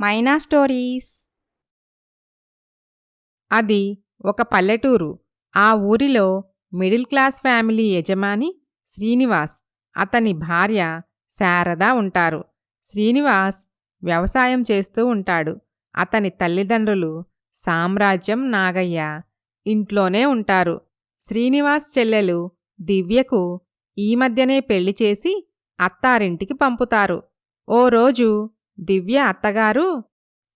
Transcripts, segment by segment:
మైనా stories అది ఒక పల్లెటూరు. ఆ ఊరిలో మిడిల్ క్లాస్ ఫ్యామిలీ యజమాని శ్రీనివాస్. అతని భార్య శారద ఉంటారు. శ్రీనివాస్ వ్యవసాయం చేస్తూ ఉంటాడు. అతని తల్లిదండ్రులు సామ్రాజ్యం నాగయ్య ఇంట్లోనే ఉంటారు. శ్రీనివాస్ చెల్లెలు దివ్యకు ఈ మధ్యనే పెళ్ళి చేసి అత్తారింటికి పంపుతారు. ఓ రోజు దివ్య అత్తగారు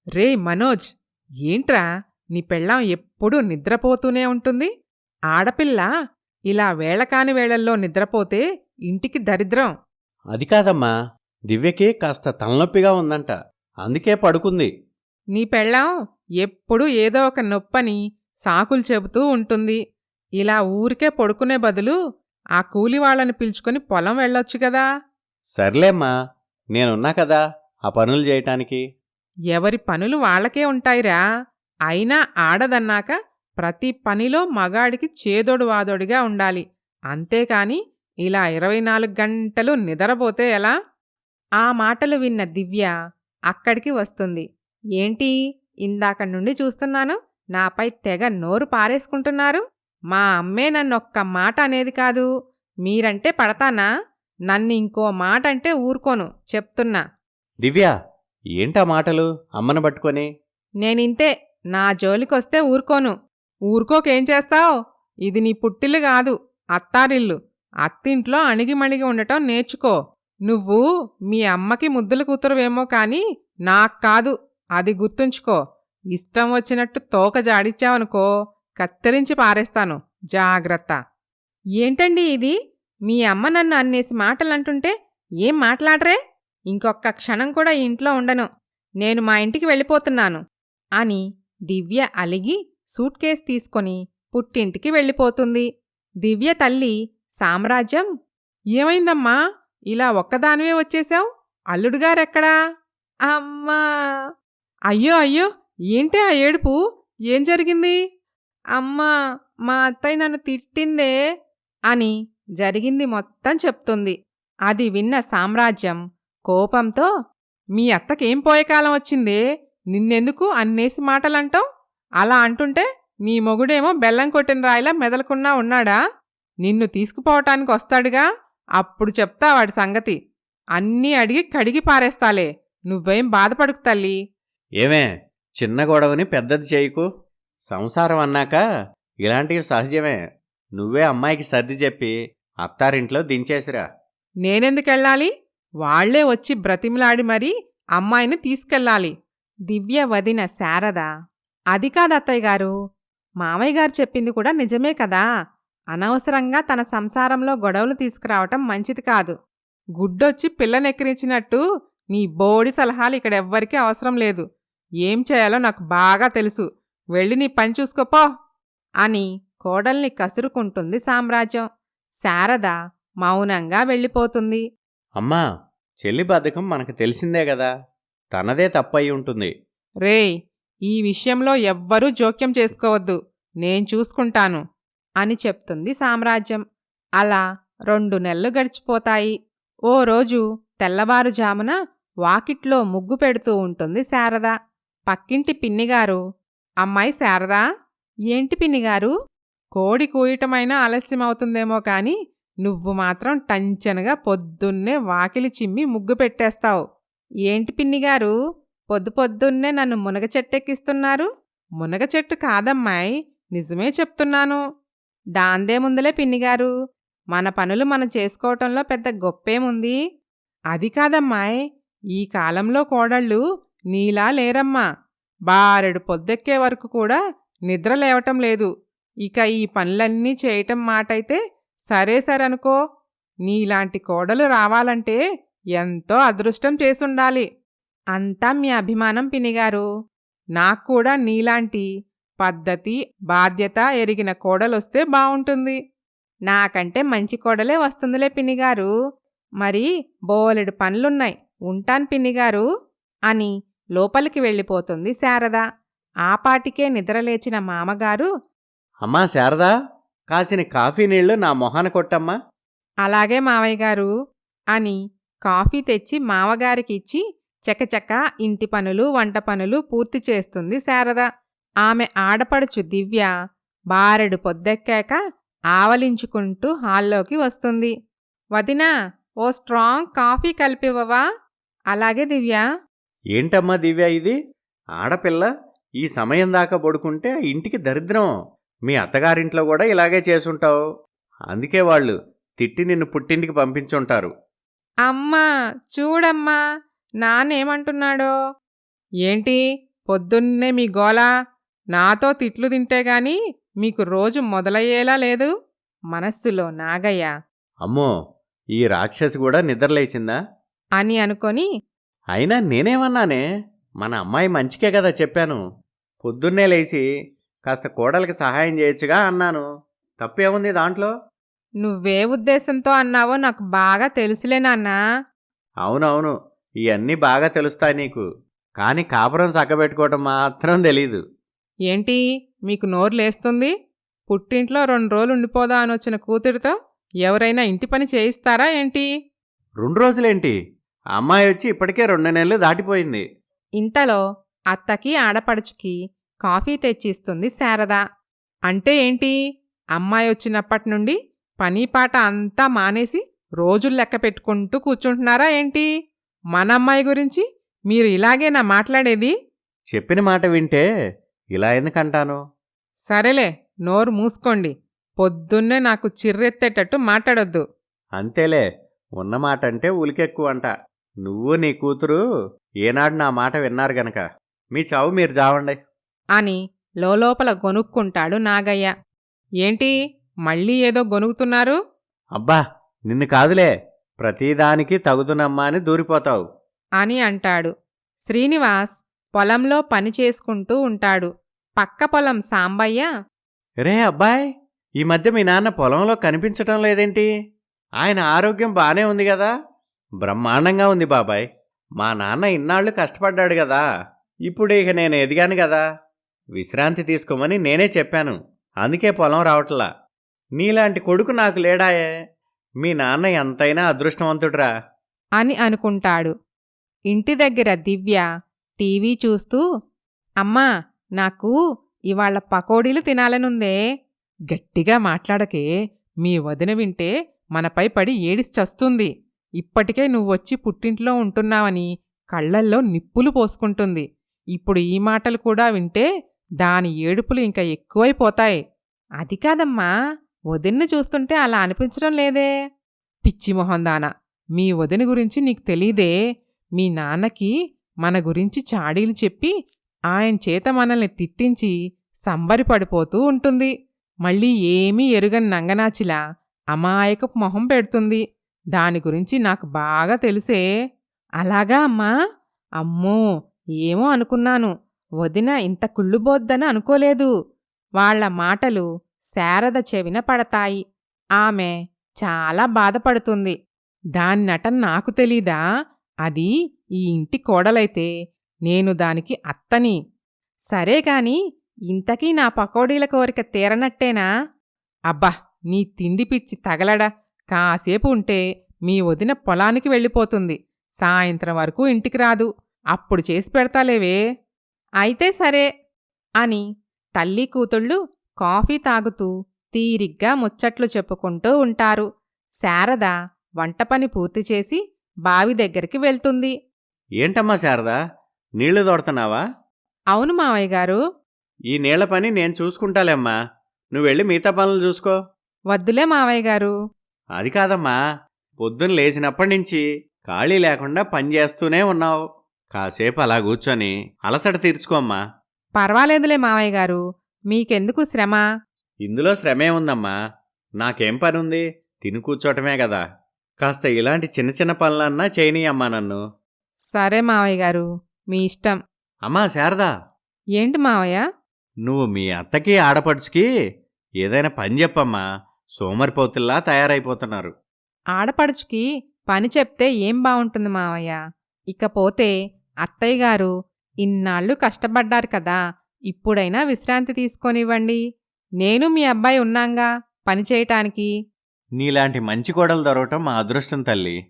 రే మనోజ్ ఏంట్రా? నీ పెళ్ళాం ఎప్పుడూ నిద్రపోతూనే ఉంటుంది? ఆడపిల్ల ఇలా వేళకాని వేళల్లో నిద్రపోతే ఇంటికి దరిద్రం. అది కాదమ్మా. దివ్యకి కాస్త తలనొప్పిగా ఉందంట. అందుకే పడుకుంది. నీ పెళ్ళాం ఎప్పుడూ ఏదో ఒక నొప్పని సాకులు చెబుతూ ఉంటుంది. ఇలా ఊరికే పడుకునే బదులు ఆ కూలి వాళ్ళని పిలుచుకొని పొలం వెళ్ళొచ్చు కదా. సర్లేమ్మా నేనున్నా కదా. ఆ పనులు చేయటానికి ఎవరి పనులు వాళ్ళకే ఉంటాయిరా. అయినా ఆడదన్నాక ప్రతి పనిలో మగాడికి చేదోడు వాదోడిగా ఉండాలి. అంతేకాని ఇలా ఇరవై నాలుగు గంటలు నిద్రపోతే ఎలా? ఆ మాటలు విన్న దివ్య అక్కడికి వస్తుంది. ఏంటి? ఇందాక నుండి చూస్తున్నాను. నాపై తెగ నోరు పారేసుకుంటున్నారు. మా అమ్మే నన్నొక్క మాట అనేది కాదు. మీరంటే పడతానా? నన్ను ఇంకో మాట అంటే ఊరుకోను. చెప్తున్నా. దివ్య ఏంటా మాటలు? అమ్మను పట్టుకొని. నేనింతే నా జోలికొస్తే ఊరుకోను. ఊరుకోకేం చేస్తావు? ఇది నీ పుట్టిల్లు కాదు అత్తారిల్లు. అత్తింట్లో అణిగిమణిగి ఉండటం నేర్చుకో. నువ్వు మీ అమ్మకి ముద్దుల కూతురువేమో కానీ నాకు కాదు అది గుర్తుంచుకో. ఇష్టం వచ్చినట్టు తోక జాడిచ్చావనుకో కత్తిరించి పారేస్తాను. జాగ్రత్త. ఏంటండి ఇది? మీ అమ్మ నన్ను అన్నేసి మాటలంటుంటే ఏం మాట్లాడరే? ఇంకొక్క క్షణం కూడా ఈ ఇంట్లో ఉండను. నేను మా ఇంటికి వెళ్ళిపోతున్నాను. అని దివ్య అలిగి సూట్ కేస్ తీసుకొని పుట్టింటికి వెళ్ళిపోతుంది. దివ్య తల్లి సామ్రాజ్యం? ఏమైందమ్మా? ఇలా ఒక్కదానివే వచ్చేశావు? అల్లుడుగారెక్కడా అమ్మా! అయ్యో అయ్యో! ఏంటే ఆ ఏడుపు? ఏం జరిగింది? అమ్మా మా అత్తయ్య నన్ను తిట్టిందే అని జరిగింది మొత్తం చెప్తుంది. అది విన్న సామ్రాజ్యం కోపంతో మీ అత్తకేం పోయే కాలం వచ్చిందే? నిన్నెందుకు అన్నేసి మాటలంటావు? అలా అంటుంటే నీ మొగుడేమో బెల్లం కొట్టిన రాయిలా మెదలకున్నా ఉన్నాడా? నిన్ను తీసుకుపోవటానికి వస్తాడుగా? అప్పుడు చెప్తా వాడి సంగతి. అన్నీ అడిగి కడిగి పారేస్తాలే. నువ్వేం బాధపడుకు తల్లి. ఏమే చిన్న గొడవని పెద్దది చేయకు. సంసారం అన్నాక ఇలాంటివి సహజమే. నువ్వే అమ్మాయికి సర్ది చెప్పి అత్తారింట్లో దించేసిరా. నేనెందుకెళ్ళాలి వాళ్ళే వచ్చి బ్రతిమిలాడి మరీ అమ్మాయిని తీసుకెళ్ళాలి. దివ్య వదిన శారద. అది కాదత్తయ్య గారు. మామయ్య గారు చెప్పింది కూడా నిజమే కదా. అనవసరంగా తన సంసారంలో గొడవలు తీసుకురావటం మంచిది కాదు. గుడ్డొచ్చి పిల్లనెక్కిరించినట్టు నీ బోడి సలహాలు ఇక్కడ ఎవ్వరికీ అవసరం లేదు. ఏం చేయాలో నాకు బాగా తెలుసు. వెళ్ళి నీ పని చూసుకోపో అని కోడల్ని కసురుకుంటుంది సామ్రాజ్యం. శారద మౌనంగా వెళ్ళిపోతుంది. అమ్మా! చెల్లి బద్ధకం మనకు తెలిసిందే కదా. తనదే తప్పయి ఉంటుంది. రేయ్ ఈ విషయంలో ఎవ్వరూ జోక్యం చేసుకోవద్దు. నేను చూసుకుంటాను అని చెప్తుంది సామ్రాజ్యం. అలా రెండు నెలలు గడిచిపోతాయి. ఓ రోజు తెల్లవారుజామున వాకిట్లో ముగ్గు పెడుతూ ఉంటుంది శారద. పక్కింటి పిన్నిగారు అమ్మాయి శారదా ఏంటి పిన్నిగారు? కోడి కూయటమైనా ఆలస్యమవుతుందేమో కాని నువ్వు మాత్రం టంచనగా పొద్దున్నే వాకిలి చిమ్మి ముగ్గు పెట్టేస్తావు. ఏంటి పిన్నిగారు? పొద్దు పొద్దున్నే నన్ను మునగ చెట్టెక్కిస్తున్నారు? మునగ చెట్టు కాదమ్మాయి నిజమే చెప్తున్నాను. దాందే ముందులే పిన్నిగారు. మన పనులు మనం చేసుకోవటంలో పెద్ద గొప్పేముంది? అది కాదమ్మాయ్ ఈ కాలంలో కోడళ్ళు నీలా లేరమ్మా. బారెడు పొద్దెక్కే వరకు కూడా నిద్ర లేవటం లేదు. ఇక ఈ పనులన్నీ చేయటం మాటైతే సరే సరనుకో నీలాంటి కోడలు రావాలంటే ఎంతో అదృష్టం చేసుండాలి. అంతా మీ అభిమానం పిన్నిగారు నాకు కూడా నీలాంటి పద్ధతి బాధ్యత ఎరిగిన కోడలొస్తే బావుంటుంది. నాకంటే మంచి కోడలే వస్తుందిలే పినిగారు. మరి బోలెడు పనులున్నాయి ఉంటాను పిన్నిగారు అని లోపలికి వెళ్ళిపోతుంది శారద. ఆపాటికే నిద్రలేచిన మామగారు అమ్మా శారదా! కాసిన కాఫీ నీళ్ళు నా మొహాన కొట్టమ్మా. అలాగే మావయ్య గారు అని కాఫీ తెచ్చి మామగారికి ఇచ్చి చకచక ఇంటి పనులు వంట పనులు పూర్తి చేస్తుంది శారద. ఆమె ఆడపడుచు దివ్య బారెడు పొద్దెక్కాక ఆవలించుకుంటూ హాల్లోకి వస్తుంది. వదినా ఓ స్ట్రాంగ్ కాఫీ కలిపివ్వవా? అలాగే దివ్య. ఏంటమ్మా దివ్య ఇది? ఆడపిల్ల ఈ సమయం దాకా పడుకుంటే ఇంటికి దరిద్రం. మీ అత్తగారింట్లో కూడా ఇలాగే చేసుంటావు. అందుకే వాళ్ళు తిట్టి నిన్ను పుట్టింటికి పంపించుంటారు. అమ్మా చూడమ్మా నాన్నేమంటున్నాడో ఏంటి పొద్దున్నే మీ గోల? నాతో తిట్లు తింటే గాని మీకు రోజు మొదలయ్యేలా లేదు? మనస్సులో నాగయ్య. అమ్మో ఈ రాక్షసి కూడా నిద్రలేచిందా అని అనుకొని అయినా నేనేమన్నానే? మన అమ్మాయి మంచికే కదా చెప్పాను. పొద్దున్నే లేచి కాస్త కోడలికి సహాయం చేయొచ్చుగా అన్నాను. తప్పేముంది దాంట్లో? నువ్వే ఉద్దేశంతో అన్నావో నాకు బాగా తెలుసులే నాన్నా. అవునవును ఇవన్నీ బాగా తెలుస్తాయి నీకు. కానీ కాపురం చక్కబెట్టుకోవటం మాత్రం తెలీదు. ఏంటి మీకు నోరు లేస్తుంది? పుట్టింట్లో రెండు రోజులు ఉండిపోదా అని వచ్చిన కూతురితో? ఎవరైనా ఇంటి పని చేయిస్తారా ఏంటి? రెండు రోజులేంటి? అమ్మాయి వచ్చి ఇప్పటికే రెండు నెలలు దాటిపోయింది. ఇంతలో అత్తకి ఆడపడుచుకి కాఫీ తెచ్చిస్తుంది శారద. అంటే ఏంటి? అమ్మాయి వచ్చినప్పటి నుండి పని పాట అంతా మానేసి రోజులు లెక్క పెట్టుకుంటూ కూర్చుంటున్నారా ఏంటి? మన అమ్మాయి గురించి మీరు ఇలాగేనా మాట్లాడేది? చెప్పిన మాట వింటే ఇలా ఎందుకంటాను? సరేలే నోరు మూసుకోండి. పొద్దున్నే నాకు చిర్రెత్తేటట్టు మాట్లాడొద్దు. అంతేలే ఉన్నమాట అంటే ఉలికెక్కువ అంట నువ్వు నీ కూతురు ఏనాడు నా మాట విన్నారు గనక. మీ చావు మీరు చావండి అని లోలోపల గొనుక్కుంటాడు నాగయ్య. ఏంటి? మళ్ళీ ఏదో గొనుగుతున్నారు? అబ్బా నిన్ను కాదులే. ప్రతిదానికి తగుదునమ్మా అని దూరిపోతావు. అని అంటాడు. శ్రీనివాస్ పొలంలో పని చేసుకుంటూ ఉంటాడు. పక్క పొలం సాంబయ్య. రే అబ్బాయ్ ఈ మధ్య మీ నాన్న పొలంలో కనిపించటం లేదేంటి? ఆయన ఆరోగ్యం బానే ఉంది కదా? బ్రహ్మాండంగా ఉంది బాబాయ్. మా నాన్న ఇన్నాళ్ళు కష్టపడ్డాడు కదా. ఇప్పుడు ఇక నేను ఎదిగాను కదా. విశ్రాంతి తీసుకోమని నేనే చెప్పాను. అందుకే పొలం రావట్లా. నీలాంటి కొడుకు నాకు లేడాయే. మీ నాన్న ఎంతైనా అదృష్టవంతుడ్రా. అని అనుకుంటాడు. ఇంటి దగ్గర దివ్య టీవీ చూస్తూ అమ్మా నాకు ఇవాళ పకోడీలు తినాలనుందే. గట్టిగా మాట్లాడకే. మీ వదిన వింటే మనపై పడి ఏడిసి చస్తుంది. ఇప్పటికే నువ్వొచ్చి పుట్టింట్లో ఉంటున్నావని కళ్ళల్లో నిప్పులు పోసుకుంటుంది. ఇప్పుడు ఈ మాటలు కూడా వింటే దాని ఏడుపులు ఇంకా ఎక్కువైపోతాయి. అది కాదమ్మా వదిన్ని చూస్తుంటే అలా అనిపించడం లేదే. పిచ్చి మొహందాన మీ వదిన గురించి నీకు తెలీదే. మీ నాన్నకి మన గురించి చాడీలు చెప్పి ఆయన చేత మనల్ని తిట్టించి సంబరిపడిపోతూ ఉంటుంది. మళ్ళీ ఏమీ ఎరుగని నంగనాచిలా అమాయకపు మొహం పెడుతుంది. దాని గురించి నాకు బాగా తెలుసే. అలాగా అమ్మా? అమ్మో ఏమో అనుకున్నాను. వదిన ఇంత కుళ్ళుబోద్దని అనుకోలేదు. వాళ్ళ మాటలు శారద చెవిన పడతాయి. ఆమె చాలా బాధపడుతుంది. దాని నటన నాకు తెలీదా? అది ఈ ఇంటి కోడలైతే నేను దానికి అత్తని. సరే కాని ఇంతకీ నా పకోడీల కోరిక తీరనట్టేనా? అబ్బా నీ తిండి పిచ్చి తగలడా? కాసేపు ఉంటే మీ వదిన పొలానికి వెళ్ళిపోతుంది. సాయంత్రం వరకు ఇంటికి రాదు. అప్పుడు చేసి పెడతాలేవే? అయితే సరే అని తల్లి కూతుళ్ళు కాఫీ తాగుతూ తీరిగ్గా ముచ్చట్లు చెప్పుకుంటూ ఉంటారు. శారద వంట పని పూర్తి చేసి బావి దగ్గరికి వెళ్తుంది. ఏంటమ్మా శారదా? నీళ్ళు తోడుతున్నావా? అవును మావయ్య గారు. ఈ నీళ్ళ పని నేను చూసుకుంటాలేమ్మా. నువ్వు వెళ్ళి మిగతా పనులు చూసుకో. వద్దులే మావయ్య గారు. అది కాదమ్మా. పొద్దున్న లేచినప్పటి నుంచి ఖాళీ లేకుండా పని చేస్తూనే ఉన్నావు. కాసేపు అలా కూర్చొని అలసట తీర్చుకోమ్మా పర్వాలేదులే మావయ్య గారు. మీకెందుకు శ్రమ? ఇందులో శ్రమే ఉందమ్మా. నాకేం పని ఉంది తిని కూర్చోటమే కదా కాస్త ఇలాంటి చిన్న చిన్న పనులన్నా చేయనీయమ్మా నన్ను. సరే మావయ్య గారు. మీ ఇష్టం. అమ్మా శారదా. ఏంటి మావయ్య? నువ్వు మీ అత్తకి ఆడపడుచుకి ఏదైనా పని చెప్పమ్మా. సోమరిపోతుల్లా తయారైపోతున్నారు. ఆడపడుచుకి పని చెప్తే ఏం బావుంటుంది మావయ్య? ఇకపోతే అత్తయ్య గారు ఇన్నాళ్ళు కష్టపడ్డారు కదా ఇప్పుడైనా విశ్రాంతి తీసుకొనివ్వండి. నేను మీ అబ్బాయి ఉన్నాంగా పని చేయటానికి. నీలాంటి మంచి కోడలు దొరకటం మా అదృష్టం తల్లి.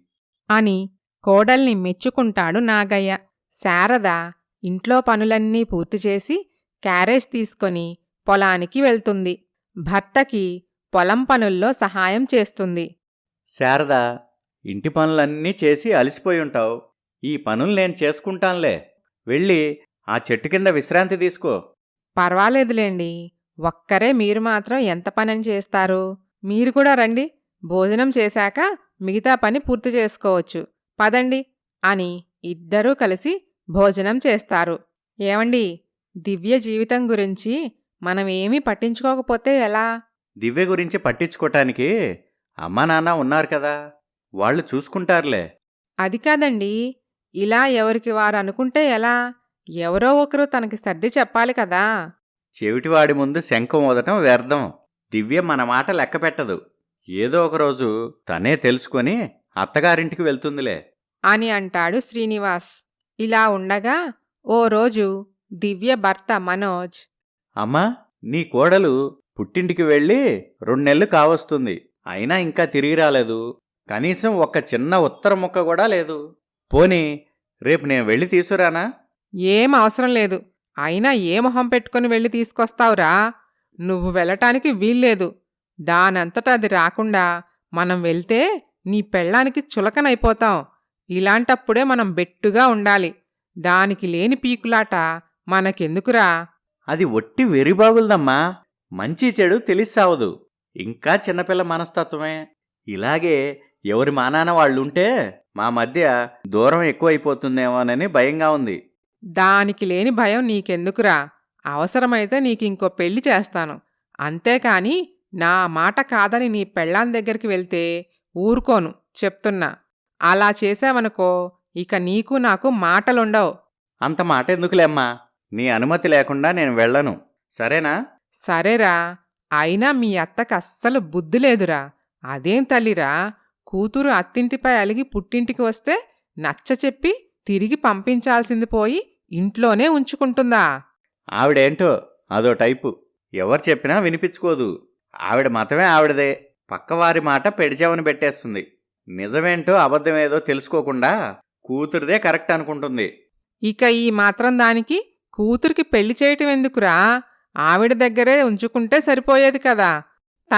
అని కోడల్ని మెచ్చుకుంటాడు నాగయ్య. శారద ఇంట్లో పనులన్నీ పూర్తి చేసి క్యారేజ్ తీసుకొని పొలానికి వెళ్తుంది. భర్తకి పొలం పనుల్లో సహాయం చేస్తుంది. శారద ఇంటి పనులన్నీ చేసి అలసిపోయి ఉంటావు. ఈ పనులు నేను చేసుకుంటానులే. వెళ్ళి ఆ చెట్టు కింద విశ్రాంతి తీసుకో. పర్వాలేదులేండి. ఒక్కరే మీరు మాత్రం ఎంత పనని చేస్తారు? మీరు కూడా రండి. భోజనం చేశాక మిగతా పని పూర్తి చేసుకోవచ్చు. పదండి. అని ఇద్దరూ కలిసి భోజనం చేస్తారు. ఏమండి? దివ్య జీవితం గురించి మనం ఏమీ పట్టించుకోకపోతే ఎలా? దివ్య గురించి పట్టించుకోటానికి అమ్మా నాన్న ఉన్నారు కదా. వాళ్ళు చూసుకుంటారులే. అది కాదండి. ఇలా ఎవరికి వారు అనుకుంటే ఎలా? ఎవరో ఒకరు తనకి సర్ది చెప్పాలి కదా. చెవిటివాడి ముందు శంఖం ఊదటం వ్యర్థం. దివ్య మన మాట లెక్క పెట్టదు. ఏదో ఒక రోజు తనే తెలుసుకొని అత్తగారింటికి వెళ్తుందిలే. అని అంటాడు శ్రీనివాస్. ఇలా ఉండగా ఓ రోజు దివ్య భర్త మనోజ్. అమ్మా నీ కోడలు పుట్టింటికి వెళ్ళి రెండు నెలలు కావస్తుంది. అయినా ఇంకా తిరిగి రాలేదు. కనీసం ఒక్క చిన్న ఉత్తర ముక్క కూడా లేదు. పోనీ రేపు నేను వెళ్ళి తీసుకురానా? ఏం అవసరం లేదు. అయినా ఏ మొహం పెట్టుకుని వెళ్ళి తీసుకొస్తావురా? నువ్వు వెళ్ళటానికి వీల్లేదు. దానంతట అది రాకుండా మనం వెళ్తే నీ పెళ్ళానికి చులకనైపోతాం. ఇలాంటప్పుడే మనం బెట్టుగా ఉండాలి. దానికి లేని పీకులాట మనకెందుకురా? అది ఒట్టి వెరిబాగులదమ్మా. మంచి చెడు తెలిసావదు ఇంకా చిన్నపిల్ల మనస్తత్వమే. ఇలాగే ఎవరి మానాన వాళ్ళుంటే మా మధ్య దూరం ఎక్కువైపోతుందేమోనని భయంగా ఉంది. దానికి లేని భయం నీకెందుకురా? అవసరమైతే నీకింకో పెళ్ళి చేస్తాను. అంతేకాని నా మాట కాదని నీ పెళ్ళాం దగ్గరికి వెళ్తే ఊరుకోను చెప్తున్నా. అలా చేసావనుకో ఇక నీకు నాకు మాటలుండవు. అంత మాట ఎందుకులేమ్మా నీ అనుమతి లేకుండా నేను వెళ్ళను. సరేనా? సరేరా. అయినా మీ అత్తకు అస్సలు బుద్ధి లేదురా. అదేం తల్లిరా? కూతురు అత్తింటిపై అలిగి పుట్టింటికి వస్తే నచ్చ చెప్పి తిరిగి పంపించాల్సింది పోయి ఇంట్లోనే ఉంచుకుంటుందా? ఆవిడేంటో అదో టైపు. ఎవరు చెప్పినా వినిపించుకోదు. ఆవిడ మతమే ఆవిడదే. పక్కవారి మాట పెడిచావని పెట్టేస్తుంది. నిజమేంటో అబద్ధమేదో తెలుసుకోకుండా కూతురిదే కరెక్ట్ అనుకుంటుంది. ఇక ఈ మాత్రం దానికి కూతురికి పెళ్ళి చేయటం ఎందుకురా? ఆవిడ దగ్గరే ఉంచుకుంటే సరిపోయేది కదా.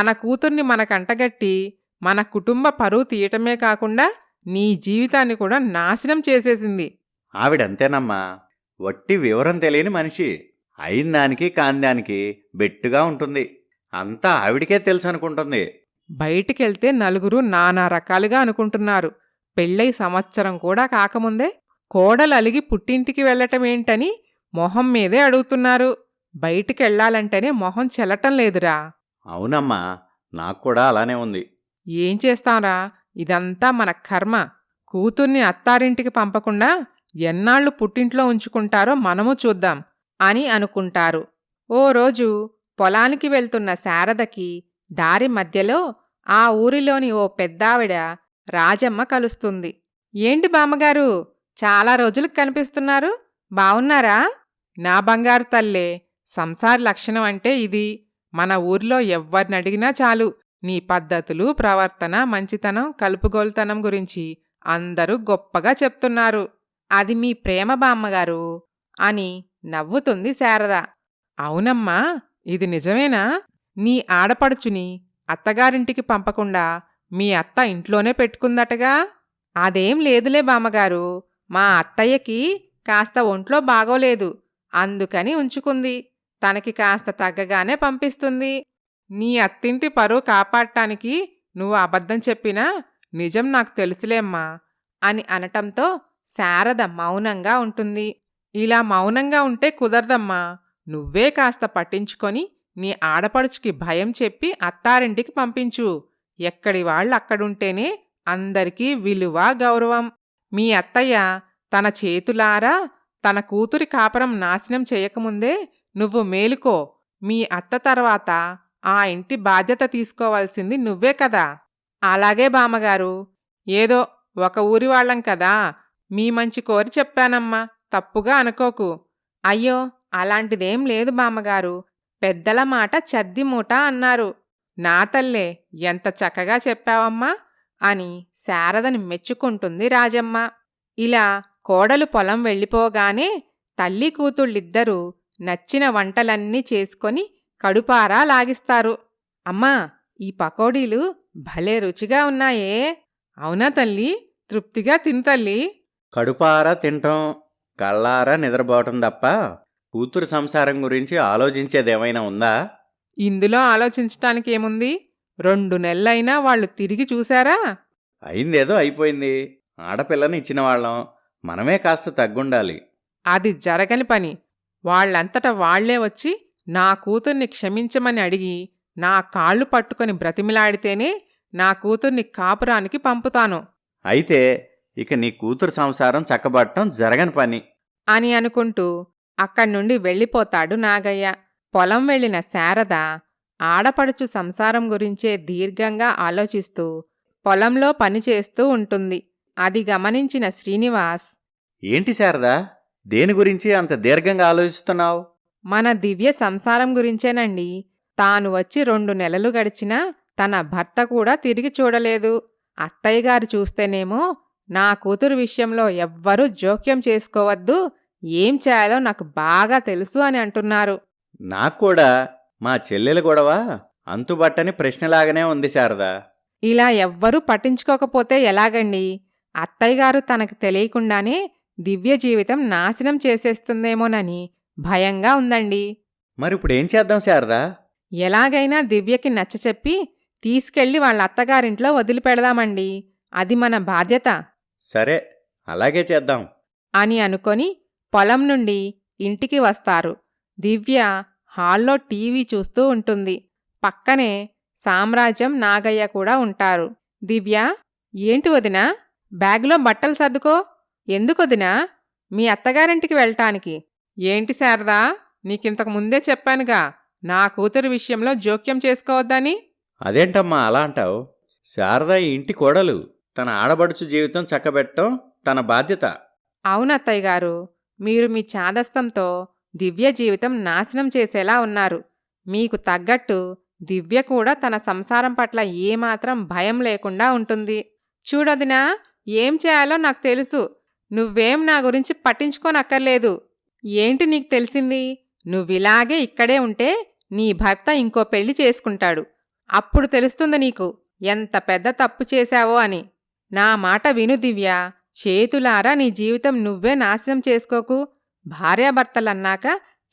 తన కూతుర్ని మనకంటగట్టి మన కుటుంబ పరువు తీయటమే కాకుండా నీ జీవితాన్ని కూడా నాశనం చేసేసింది. ఆవిడంతేనమ్మా. వట్టి వివరం తెలియని మనిషి. అయిన దానికి కాని దానికి బెట్టుగా ఉంటుంది. అంతా ఆవిడికే తెలుసు అనుకుంటుంది బయటికెళ్తే నలుగురు నానా రకాలుగా అనుకుంటున్నారు. పెళ్ళై సంవత్సరం కూడా కాకముందే కోడలు అలిగి పుట్టింటికి వెళ్ళటమేంటని మొహం మీదే అడుగుతున్నారు. బయటికెళ్ళాలంటేనే మొహం చెల్లటం లేదురా. అవునమ్మా. నాకు కూడా అలానే ఉంది. ఏం చేస్తాంరా? ఇదంతా మన కర్మ. కూతుర్ని అత్తారింటికి పంపకుండా ఎన్నాళ్ళు పుట్టింట్లో ఉంచుకుంటారో మనము చూద్దాం అని అనుకుంటారు. ఓ రోజు పొలానికి వెళ్తున్న శారదకి దారి మధ్యలో ఆ ఊరిలోని ఓ పెద్దావిడ రాజమ్మ కలుస్తుంది. ఏంటి బామ్మగారు చాలా రోజులకు కనిపిస్తున్నారు? బావున్నారా? నా బంగారు తల్లే సంసార లక్షణం అంటే ఇది. మన ఊర్లో ఎవ్వరినడిగినా చాలు. నీ పద్ధతులు ప్రవర్తన మంచితనం కలుపుగోలుతనం గురించి అందరూ గొప్పగా చెప్తున్నారు. అది మీ ప్రేమ బామ్మగారు అని నవ్వుతుంది శారద. అవునమ్మా ఇది నిజమేనా? నీ ఆడపడుచుని అత్తగారింటికి పంపకుండా మీ అత్త ఇంట్లోనే పెట్టుకుందటగా? అదేం లేదులే బామ్మగారు మా అత్తయ్యకి కాస్త ఒంట్లో బాగోలేదు. అందుకని ఉంచుకుంది. తనకి కాస్త తగ్గగానే పంపిస్తుంది. నీ అత్తింటి పరువు కాపాడటానికి నువ్వు అబద్ధం చెప్పినా నిజం నాకు తెలుసులేమ్మా అని అనటంతో శారద మౌనంగా ఉంటుంది. ఇలా మౌనంగా ఉంటే కుదరదమ్మా. నువ్వే కాస్త పట్టించుకొని నీ ఆడపడుచుకి భయం చెప్పి అత్తారింటికి పంపించు. ఎక్కడి వాళ్ళు అక్కడుంటేనే అందరికీ విలువ గౌరవం. మీ అత్తయ్య తన చేతులారా తన కూతురి కాపరం నాశనం చేయకముందే నువ్వు మేలుకో. మీ అత్త తర్వాత ఆ ఇంటి బాధ్యత తీసుకోవాల్సింది నువ్వే కదా. అలాగే బామ్మగారు ఏదో ఒక ఊరి వాళ్ళం కదా. మీ మంచి కోరి చెప్పానమ్మా. తప్పుగా అనుకోకు. అయ్యో అలాంటిదేం లేదు బామ్మగారు. పెద్దల మాట చద్ది మూట అన్నారు. నా తల్లే ఎంత చక్కగా చెప్పావమ్మా అని శారదని మెచ్చుకుంటుంది రాజమ్మ. ఇలా కోడలు పొలం వెళ్ళిపోగానే తల్లి కూతుళ్ళిద్దరూ నచ్చిన వంటలన్నీ చేసుకొని కడుపారా లాగిస్తారు. అమ్మా ఈ పకోడీలు భలే రుచిగా ఉన్నాయే. అవునా తల్లి? తృప్తిగా తిను తల్లి. కడుపారా తింటాం కళ్ళారా నిద్రపోవటం తప్ప కూతురు సంసారం గురించి ఆలోచించేదేమైనా ఉందా? ఇందులో ఆలోచించటానికి ఏముంది? రెండు నెలలైనా వాళ్ళు తిరిగి చూశారా? అయిందేదో అయిపోయింది. ఆడపిల్లని ఇచ్చిన వాళ్ళం మనమే కాస్త తగ్గుండాలి. అది జరగని పని. వాళ్ళంతట వాళ్ళే వచ్చి నా కూతుర్ని క్షమించమని అడిగి నా కాళ్ళు పట్టుకొని బ్రతిమిలాడితేనే నా కూతుర్ని కాపురానికి పంపుతాను. అయితే ఇక నీ కూతురు సంసారం చక్కబట్టం జరగని పని. అని అనుకుంటూ అక్కడి నుండి వెళ్ళిపోతాడు నాగయ్య. పొలం వెళ్ళిన శారద ఆడపడుచు సంసారం గురించే దీర్ఘంగా ఆలోచిస్తూ పొలంలో పనిచేస్తూ ఉంటుంది. అది గమనించిన శ్రీనివాస్ ఏంటి శారదా? దేని గురించి అంత దీర్ఘంగా ఆలోచిస్తున్నావు? మన దివ్య సంసారం గురించేనండి. తాను వచ్చి రెండు నెలలు గడిచినా తన భర్త కూడా తిరిగి చూడలేదు. అత్తయ్య గారు చూస్తేనేమో నా కూతురు విషయంలో ఎవ్వరూ జోక్యం చేసుకోవద్దు ఏం చేయాలో నాకు బాగా తెలుసు అని అంటున్నారు. నాకు కూడా మా చెల్లెల గొడవ అంతుబట్టని ప్రశ్నలాగానే ఉంది శారదా. ఇలా ఎవ్వరూ పట్టించుకోకపోతే ఎలాగండి? అత్తయ్య గారు తనకు తెలియకుండానే దివ్య జీవితం నాశనం చేసేస్తుందేమోనని భయంగా ఉందండి. మరి ఇప్పుడు ఏం చేద్దాం శారదా? ఎలాగైనా దివ్యకి నచ్చచెప్పి తీసుకెళ్ళి వాళ్ళ అత్తగారింట్లో వదిలిపెడదామండి. అది మన బాధ్యత. సరే అలాగే చేద్దాం. అని అనుకొని పొలం నుండి ఇంటికి వస్తారు. దివ్య హాల్లో టీవీ చూస్తూ ఉంటుంది. పక్కనే సామ్రాజ్యం నాగయ్య కూడా ఉంటారు. దివ్య ఏంటి వదినా? బ్యాగ్లో బట్టలు సర్దుకో. ఎందుకు వదినా? మీ అత్తగారింటికి వెళ్ళటానికి. ఏంటి శారదా? నీకింతకు ముందే చెప్పానుగా నా కూతురు విషయంలో జోక్యం చేసుకోవద్దని? అదేంటమ్మా అలా అంటావు? శారద ఈ ఇంటి కోడలు. తన ఆడబడుచు జీవితం చక్కబెట్టడం తన బాధ్యత. అవునత్తయ్య గారు మీరు మీ చాదస్తంతో దివ్య జీవితం నాశనం చేసేలా ఉన్నారు. మీకు తగ్గట్టు దివ్య కూడా తన సంసారం పట్ల ఏమాత్రం భయం లేకుండా ఉంటుంది. చూడొదినా ఏం చేయాలో నాకు తెలుసు. నువ్వేం నా గురించి పట్టించుకోనక్కర్లేదు. ఏంటి నీకు తెలిసింది? నువ్విలాగే ఇక్కడే ఉంటే నీ భర్త ఇంకో పెళ్ళి చేసుకుంటాడు. అప్పుడు తెలుస్తుంది నీకు ఎంత పెద్ద తప్పు చేశావో అని. నా మాట విను దివ్య. చేతులారా నీ జీవితం నువ్వే నాశనం చేసుకోకు. భార్యాభర్తలన్నాక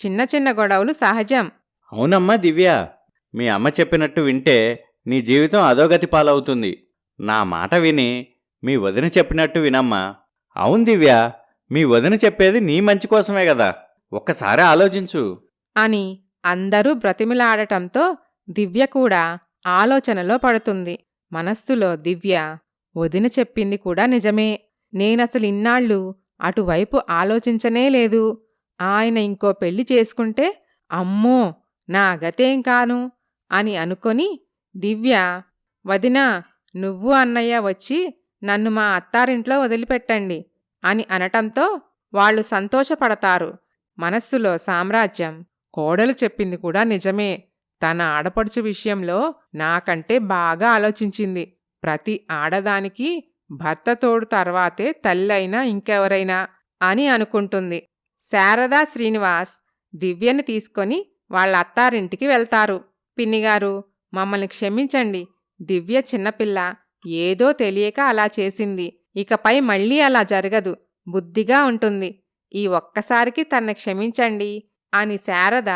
చిన్న చిన్న గొడవలు సహజం. అవునమ్మా దివ్య. మీ అమ్మ చెప్పినట్టు వింటే నీ జీవితం అధోగతి పాలవుతుంది. నా మాట విని మీ వదిన చెప్పినట్టు వినమ్మా. అవును దివ్య. మీ వదిన చెప్పేది నీ మంచి కోసమే కదా. ఒక్కసారి ఆలోచించు. అని అందరూ బ్రతిమిలాడటంతో దివ్య కూడా ఆలోచనలో పడుతుంది. మనస్సులో దివ్య వదిన చెప్పింది కూడా నిజమే. నేనసలు ఇన్నాళ్ళు అటువైపు ఆలోచించనే లేదు. ఆయన ఇంకో పెళ్ళి చేసుకుంటే అమ్మో నా గతేం కాను అని అనుకొని దివ్య వదినా నువ్వు అన్నయ్య వచ్చి నన్ను మా అత్తారింట్లో వదిలిపెట్టండి. అని అనటంతో వాళ్ళు సంతోషపడతారు. మనస్సులో సామ్రాజ్యం కోడలు చెప్పింది కూడా నిజమే. తన ఆడపడుచు విషయంలో నాకంటే బాగా ఆలోచించింది. ప్రతి ఆడదానికి భర్త తోడు తర్వాతే తల్లైనా ఇంకెవరైనా అని అనుకుంటుంది. శారదా శ్రీనివాస్ దివ్యని తీసుకొని వాళ్ళ అత్తారింటికి వెళ్తారు. పిన్నిగారు మమ్మల్ని క్షమించండి. దివ్య చిన్నపిల్ల. ఏదో తెలియక అలా చేసింది. ఇకపై మళ్ళీ అలా జరగదు. బుద్ధిగా ఉంటుంది. ఈ ఒక్కసారికి తన్ని క్షమించండి అని శారద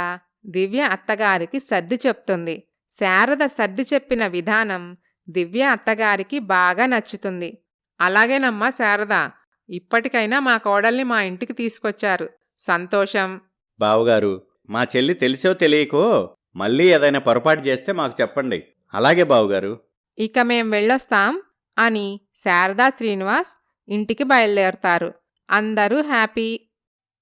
దివ్య అత్తగారికి సర్ది చెప్తుంది. శారద సర్ది చెప్పిన విధానం దివ్య అత్తగారికి బాగా నచ్చుతుంది. అలాగేనమ్మా శారదా ఇప్పటికైనా మా కోడల్ని మా ఇంటికి తీసుకొచ్చారు. సంతోషం. బావుగారు మా చెల్లి తెలిసో తెలియకో మళ్ళీ ఏదైనా పొరపాటు చేస్తే మాకు చెప్పండి. అలాగే బావుగారు. ఇక మేం వెళ్ళొస్తాం. అని శారదా శ్రీనివాస్ ఇంటికి బయలుదేరుతారు. అందరూ హ్యాపీ.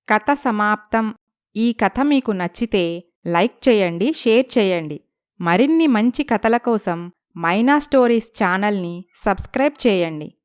కథ సమాప్తం. ఈ కథ మీకు నచ్చితే లైక్ చేయండి షేర్ చేయండి. మరిన్ని మంచి కథల కోసం మైనా స్టోరీస్ ఛానల్ని సబ్స్క్రైబ్ చేయండి.